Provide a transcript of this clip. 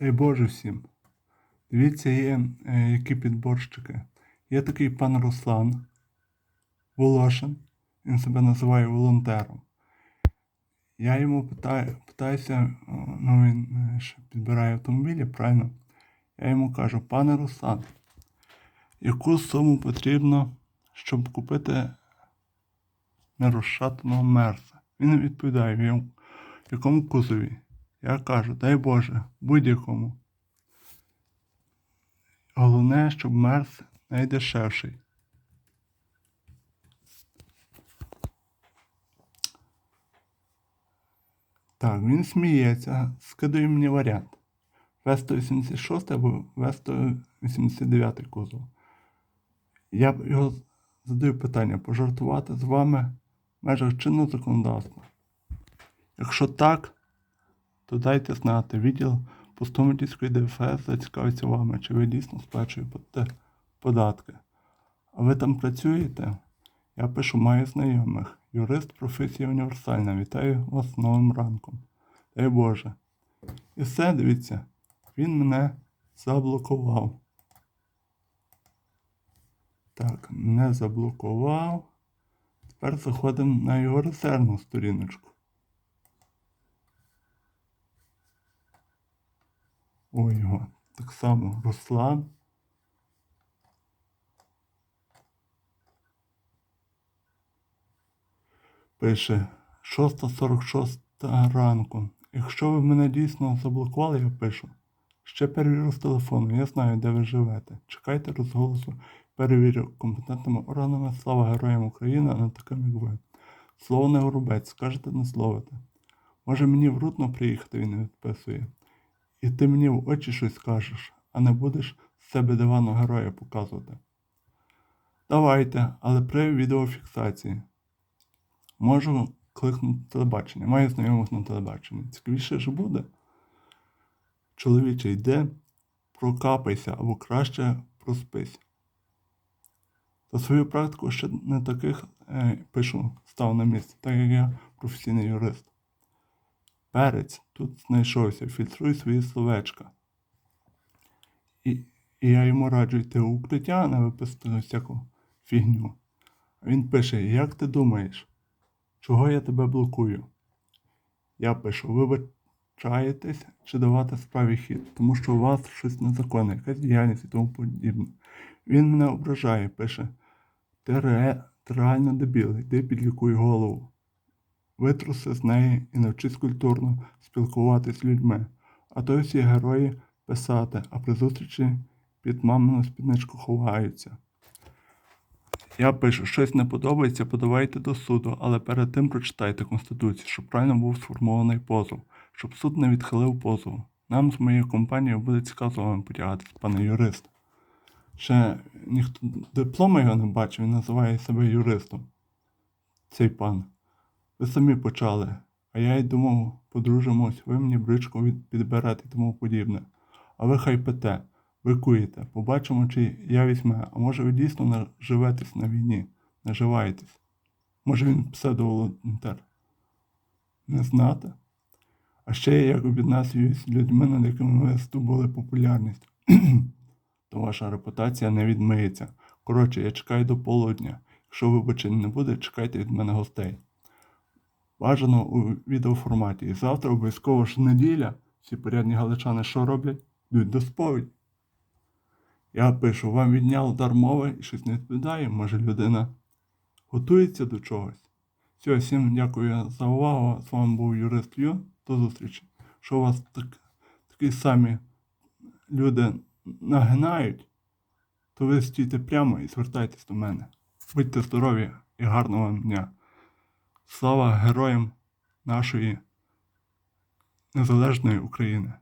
Дай Боже всім. Дивіться, є е, які підборщики. Є такий пан Руслан Волошин. Він себе називає волонтером. Я йому питаю, питаюся, ну він е, ж підбирає автомобілі, правильно? Я йому кажу, пане Руслан, яку суму потрібно, щоб купити нерозшатаного мерса? Він відповідає, в якому кузові? Я кажу, дай Боже, будь-якому. Головне, щоб мерс найдешевший. Так, він сміється, скидує мені варіант. В-186 або В-189 кузов. Я його задаю питання, пожартувати з вами в межах чинного законодавства. Якщо так, то дайте знати, відділ Пустомитівської ДФС зацікавиться вами, чи ви дійсно сплачуєте податки. А ви там працюєте? Я пишу, маю знайомих. Юрист професія універсальна. Вітаю вас з новим ранком. Дай Боже. І все, дивіться, він мене заблокував. Так, мене заблокував. Тепер заходимо на його резервну сторіночку. Ой, його. Так само Руслан. Пише 6.46 ранку. Якщо ви мене дійсно заблокували, я пишу. Ще перевірю з телефону, я знаю, де ви живете. Чекайте розголосу, перевірю компетентними органами. Слава Героям України, а не таким, як ви. Слово не горобець, скажете не словите. Може мені в Рудно приїхати, він відписує. І ти мені в очі щось скажеш, а не будеш себе дивану героя показувати. Давайте, але при відеофіксації. Можу кликнути телебачення. Маю знайомих на телебаченні. Цікавіше ж буде. Чоловіче, йде, прокапайся або краще проспись. За свою практику ще не таких е, пишу став на місце, так як я професійний юрист. Перець тут знайшовся, фільтруй свої словечка. І, і я йому раджу йти у укриття, не виписати всяку фігню. Він пише: Як ти думаєш, чого я тебе блокую? Я пишу, вибачаєтесь чи давати справі хід, тому що у вас щось незаконне, якась діяльність і тому подібне. Він мене ображає, пише: Ти, ти реально дебіл, йди підлікуй голову. Витруси з неї і навчись культурно спілкуватись з людьми, а то всі герої писати, а при зустрічі під мамину спідничку ховаються. Я пишу, щось не подобається, подавайте до суду, але перед тим прочитайте Конституцію, щоб правильно був сформований позов, щоб суд не відхилив позов. Нам з моєю компанією буде цікаво з вами пане юрист. Ще ніхто диплома його не бачив, він називає себе юристом. Цей пан. Ви самі почали, а я й думав, подружимось, ви мені бричку підберете і тому подібне. А ви хай пете, ви куєте, побачимо, чи я візьме, а може ви дійсно наживетесь на війні, наживаєтесь. Може він псевдоволонтер. Не знати. А ще я як об'єднався з людьми, над якими ви здобули популярність. То ваша репутація не відмиється. Коротше, я чекаю до полудня. Якщо вибачень не буде, чекайте від мене гостей. Бажано у відеоформаті. І завтра обов'язково ж неділя. Всі порядні галичани що роблять? Йдуть до сповіді. Я пишу, вам відняв дар мови і щось не відповідає, може людина готується до чогось. Все, всім дякую за увагу. З вами був юрист Ю. До зустрічі. Що вас так, такі самі люди нагинають, то ви стійте прямо і звертайтесь до мене. Будьте здорові і гарного вам дня. Слава героям нашої незалежної України!